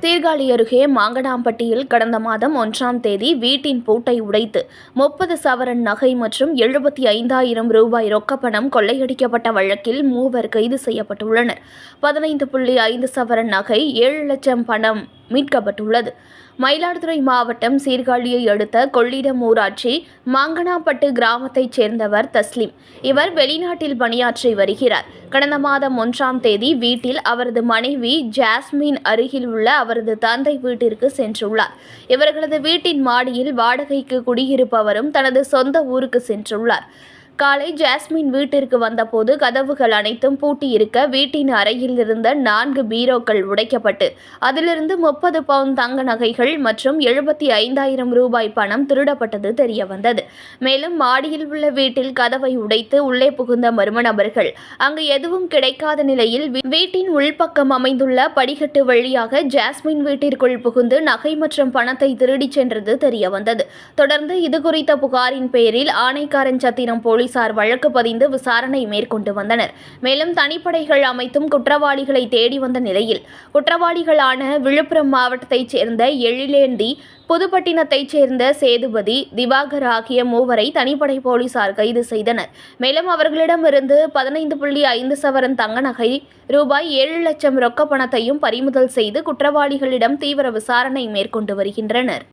ter Sirkazhi அருகே மாங்கடாம்பட்டியில் கடந்த மாதம் ஒன்றாம் தேதி வீட்டின் பூட்டை உடைத்து முப்பது சவரன் நகை மற்றும் எழுபத்தி ஐந்தாயிரம் ரூபாய் ரொக்கப்பணம் கொள்ளையடிக்கப்பட்ட வழக்கில் மூவர் கைது செய்யப்பட்டுள்ளனர். பதினைந்து புள்ளி ஐந்து சவரன் நகை ஏழு லட்சம் பணம் மீட்கப்பட்டுள்ளது. மயிலாடுதுறை மாவட்டம் சீர்காழியை அடுத்த கொள்ளிடம் ஊராட்சி மாங்கனாப்பட்டு கிராமத்தைச் சேர்ந்தவர் தஸ்லிம். இவர் வெளிநாட்டில் பணியாற்றி வருகிறார். கடந்த மாதம் ஒன்றாம் தேதி வீட்டில் அவரது மனைவி ஜாஸ்மின் அருகில் உள்ள அவரது தந்தை வீட்டிற்கு சென்றுள்ளார். இவர்களது வீட்டின் மாடியில் வாடகைக்கு குடியிருப்பவரும் தனது சொந்த ஊருக்கு சென்றுள்ளார். காலை ஜாஸ்மின் வீட்டிற்கு வந்தபோது கதவுகள் அனைத்தும் பூட்டியிருக்க வீட்டின் அறையில் இருந்த நான்கு பீரோக்கள் உடைக்கப்பட்டு அதிலிருந்து முப்பது பவுன் தங்க நகைகள் மற்றும் எழுபத்தி ஐந்தாயிரம் ரூபாய் பணம் திருடப்பட்டது தெரியவந்தது. மேலும் மாடியில் உள்ள வீட்டில் கதவை உடைத்து உள்ளே புகுந்த மர்ம நபர்கள் அங்கு எதுவும் கிடைக்காத நிலையில் வீட்டின் உள்பக்கம் அமைந்துள்ள படிக்கட்டு வழியாக ஜாஸ்மின் வீட்டிற்குள் புகுந்து நகை மற்றும் பணத்தை திருடிச் சென்றது தெரியவந்தது. தொடர்ந்து இதுகுறித்த புகாரின் பேரில் ஆனைக்காரன் சத்திரம் போலீஸ் போலீசார் வழக்கு பதிந்து விசாரணை மேற்கொண்டு வந்தனர். மேலும் தனிப்படைகள் அமைத்தும் குற்றவாளிகளை தேடி வந்த நிலையில் குற்றவாளிகளான விழுப்புரம் மாவட்டத்தைச் சேர்ந்த எழிலேந்தி புதுப்பட்டினத்தைச் சேர்ந்த சேதுபதி திவாகர் ஆகிய மூவரை தனிப்படை போலீசார் கைது செய்தனர். மேலும் அவர்களிடமிருந்து பதினைந்து புள்ளி ஐந்து சவரன் தங்க நகை ரூபாய் ஏழு லட்சம் ரொக்க பணத்தையும் பறிமுதல் செய்து குற்றவாளிகளிடம் தீவிர விசாரணை மேற்கொண்டு வருகின்றனர்.